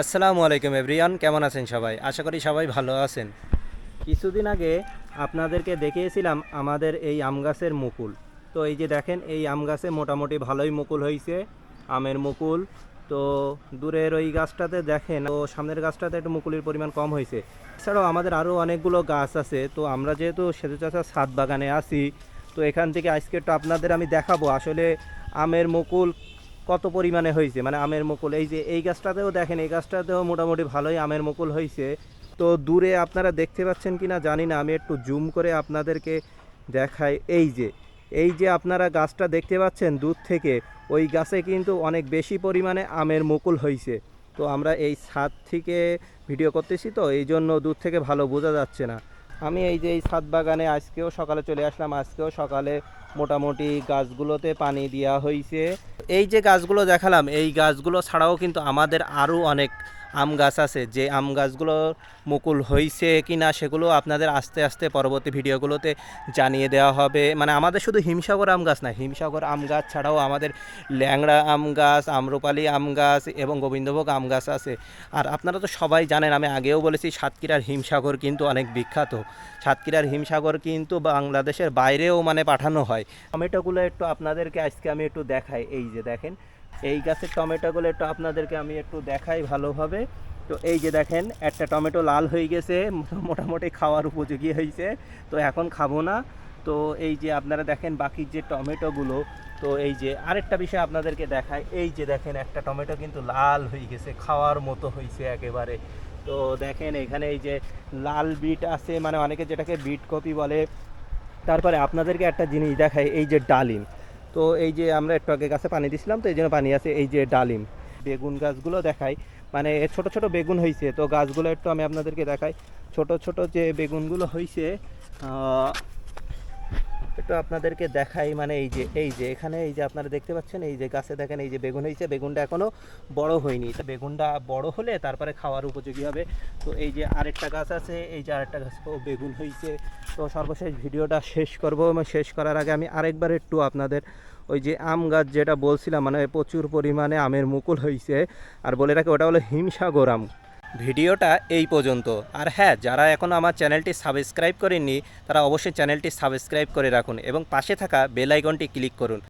আসসালামু আলাইকুম এভরিয়ান, কেমন আছেন সবাই? আশা করি সবাই ভালো আছেন। কিছুদিন আগে আপনাদেরকে দেখিয়েছিলাম আমাদের এই আম গাছের মুকুল। তো এই যে দেখেন, এই আম গাছে মোটামুটি ভালোই মুকুল হয়েছে আমের মুকুল। তো দূরের ওই গাছটাতে দেখেন ও সামনের গাছটাতে একটু মুকুলের পরিমাণ কম হয়েছে এছাড়াও আমাদের আরও অনেকগুলো গাছ আছে, তো আমরা যেহেতু সেতু চাষা ছাদ বাগানে আছি, তো এখান থেকে আজকে একটু আপনাদের আমি দেখাবো আসলে আমের মুকুল কত পরিমাণে হয়েছে? মানে আমের মুকুল, এই যে এই গাছটাতেও দেখেন, এই গাছটাতেও মোটামুটি ভালোই আমের মুকুল হয়েছে। তো দূরে আপনারা দেখতে পাচ্ছেন কি না জানি না, আমি একটু জুম করে আপনাদেরকে দেখাই। এই যে এই যে আপনারা গাছটা দেখতে পাচ্ছেন দূর থেকে, ওই গাছে কিন্তু অনেক বেশি পরিমাণে আমের মুকুল হয়েছে। তো আমরা এই ছাদ থেকে ভিডিও করতেছি তো, এই জন্য দূর থেকে ভালো বোঝা যাচ্ছে না। আমি এই যে এই ছাদ বাগানে আজকেও সকালে চলে আসলাম, আজকেও সকালে মোটামুটি গাছগুলোতে পানি দেওয়া হয়েছে এই যে গাছগুলো দেখালাম, এই গাছগুলো ছাড়াও কিন্তু আমাদের আরও অনেক আম গাছ আছে, যে আম গাছগুলো মুকুল হয়েছে কি না সেগুলো আপনাদের আস্তে আস্তে পরবর্তী ভিডিওগুলোতে জানিয়ে দেওয়া হবে। মানে আমাদের শুধু হিমসাগর আম গাছ না, হিমসাগর আম গাছ ছাড়াও আমাদের ল্যাংড়া আম গাছ, আম্রপালি আম গাছ এবং গোবিন্দভোগ আম গাছ আছে। আর আপনারা তো সবাই জানেন, আমি আগেও বলেছি সাতক্ষীরার হিমসাগর কিন্তু অনেক বিখ্যাত। সাতক্ষীরার হিমসাগর কিন্তু বাংলাদেশের বাইরেও মানে পাঠানো হয়। টমেটোগুলো একটু আপনাদেরকে আজকে আমি একটু দেখাই। এই যে দেখেন এই গাছের টমেটোগুলো একটু আপনাদেরকে আমি একটু দেখাই ভালোভাবে। তো এই যে দেখেন, একটা টমেটো লাল হয়ে গেছে, মোটামুটি খাওয়ার উপযোগী হয়েছে। তো এখন খাব না। তো এই যে আপনারা দেখেন বাকি যে টমেটোগুলো, তো এই যে আরেকটা বিষয় আপনাদেরকে দেখায় এই যে দেখেন, একটা টমেটো কিন্তু লাল হয়ে গেছে, খাওয়ার মতো হয়েছে একেবারে। তো দেখেন, এখানে এই যে লাল বিট আছে মানে অনেকে যেটাকে বিট কপি বলে। তারপরে আপনাদেরকে একটা জিনিস দেখায় এই যে ডালিম। তো এই যে আমরা একটু আগে গাছে পানি দিছিলাম, তো এই জন্য পানি আছে এই যে ডালিম। বেগুন গাছগুলো দেখাই। মানে ছোট ছোট বেগুন হয়েছে তো গাছগুলো একটু আমি আপনাদেরকে দেখাই। ছোট ছোট যে বেগুনগুলো হয়েছে একটু আপনাদেরকে দেখাই মানে এই যে এই যে, এখানে এই যে আপনারা দেখতে পাচ্ছেন, এই যে গাছে দেখেন, এই যে বেগুন হয়েছে, বেগুনটা এখনও বড় হয়নি। তো বেগুনটা বড় হলে তারপরে খাওয়ার উপযোগী হবে। তো এই যে আরেকটা গাছ আছে, এই যে আরেকটা গাছ ও বেগুন হয়েছে। তো সর্বশেষ ভিডিওটা শেষ করব। এবং শেষ করার আগে আমি আরেকবার একটু আপনাদের ওই যে আম গাছ যেটা বলছিলাম মানে প্রচুর পরিমাণে আমের মুকুল হয়েছে। আর বলে রাখে, ওটা হলো হিমসাগর আম। ভিডিওটা এই পর্যন্ত। আর হ্যাঁ যারা এখন আমার চ্যানেলটি সাবস্ক্রাইব করেননি, তারা অবশ্যই চ্যানেলটি সাবস্ক্রাইব করে রাখুন এবং পাশে থাকা বেল আইকনটি ক্লিক করুন।